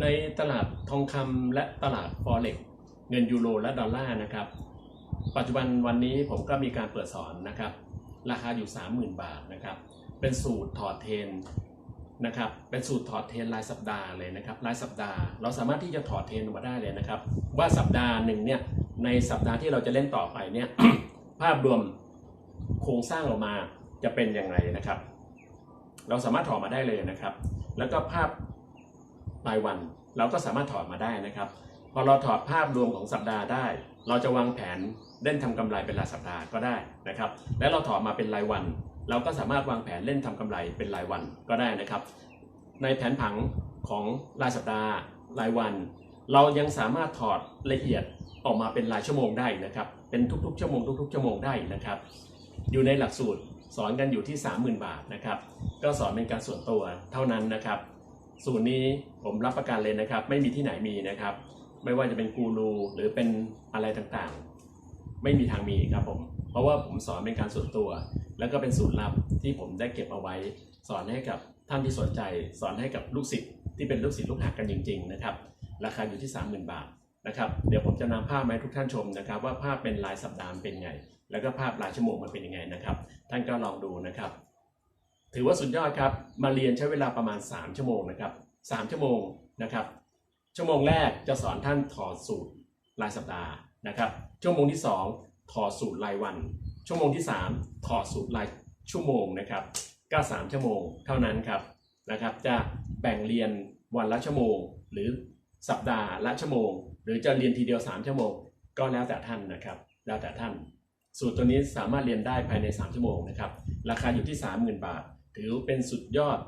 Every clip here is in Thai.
ในตลาดทองคำและตลาดฟอเร็กเงินยูโรและดอลลาร์นะครับ ปัจจุบันวันนี้ผมก็มีการเปิดสอนนะครับ ราคาอยู่ 30,000 บาทนะครับ เป็นสูตรถอดเทนนะครับ เป็นสูตรถอดเทนรายสัปดาห์เลยนะครับ รายสัปดาห์ เราสามารถที่จะถอดเทนออกมาได้เลยนะครับ ว่าสัปดาห์หนึ่งเนี่ย ในสัปดาห์ที่เราจะเล่นต่อไปเนี่ย ภาพรวมโครงสร้างออกมาจะเป็นอย่างไรนะครับ เราสามารถถอดมาได้เลยนะครับ แล้วก็ภาพ รายวัน เราก็สามารถถอดมาได้นะครับพอเราถอดภาพรวมของสัปดาห์ได้ เราจะวางแผนเล่นทำกำไรเป็นรายสัปดาห์ก็ได้นะครับ และเราถอดมาเป็นรายวัน เราก็สามารถวางแผนเล่นทำกำไรเป็นรายวันก็ได้นะครับ ในแผนผังของรายสัปดาห์รายวัน เรายังสามารถถอดละเอียดออกมาเป็นรายชั่วโมงได้นะครับ เป็นทุกๆชั่วโมงทุกๆชั่วโมงได้นะครับ อยู่ในหลักสูตรสอนกันอยู่ที่ 30,000 บาทนะครับ ก็สอนเป็นการส่วนตัวเท่านั้นนะครับ สูตรนี้ผมรับประกันเลยนะครับ ไม่มีที่ไหนมีนะครับ ไม่ว่าจะเป็นกูรูหรือเป็นอะไรต่างๆ ไม่มีทางมีครับผม เพราะว่าผมสอนเป็นการส่วนตัว แล้วก็เป็นสูตรลับที่ผมได้เก็บเอาไว้ สอนให้กับท่านที่สนใจ สอนให้กับลูกศิษย์ที่เป็นลูกศิษย์ลูกหากันจริง ๆ นะครับ ราคาอยู่ที่ 30,000 บาทนะครับ เดี๋ยวผมจะนำภาพมาให้ทุกท่านชมนะครับ ว่าภาพเป็นรายสัปดาห์เป็นไง แล้วก็ภาพรายชั่วโมงมันเป็นยังไงนะครับ ท่านก็ลองดูนะครับ ถือว่าสุดยอดครับ มาเรียนใช้เวลาประมาณ 3 ชั่วโมงนะครับ 3 ชั่วโมงนะครับ ชั่วโมงแรกจะสอนท่านถอดสูตรรายสัปดาห์นะครับ ชั่วโมงที่ 2 ถอดสูตรรายวัน ชั่วโมงที่ 3 ถอดสูตรรายชั่วโมงนะครับก็3ชั่วโมงเท่านั้นครับนะครับ จะแบ่งเรียนวันละชั่วโมง หรือสัปดาห์ละชั่วโมง หรือจะเรียนทีเดียว 3 ชั่วโมง ก็แล้วแต่ท่านนะครับ แล้วแต่ท่าน สูตรตัวนี้สามารถเรียนได้ภายใน 3 ชั่วโมงนะครับ ราคาอยู่ที่ 30,000 บาท ถือเป็นสุดยอด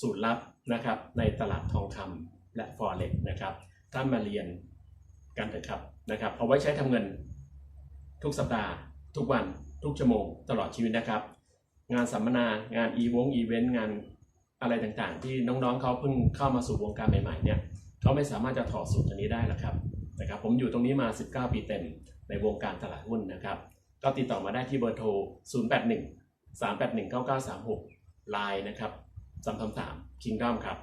สูตรลับนะครับในตลาดทองคำและฟอเร็กนะครับท่ามาเรียนกันเถอะครับนะครับเอาไว้ใช้ทำเงินทุกสัปดาห์ ทุกวันทุกชั่วโมงตลอดชีวิตนะครับ งานสัมมนางานอีวงอีเวนต์งานอะไรต่างๆ ที่น้องๆเขาเพิ่งเข้ามาสู่วงการใหม่ๆเนี่ยเขาไม่สามารถจะถอดสูตรตัวนี้ได้หรอกครับนะครับผมอยู่ตรงนี้มา 19 ปีเต็มในวงการตลาดหุ้นนะครับ ก็ติดต่อมาได้ที่เบอร์โทร 081 381 9936 ไลน์นะครับ333 Kingdom ครับ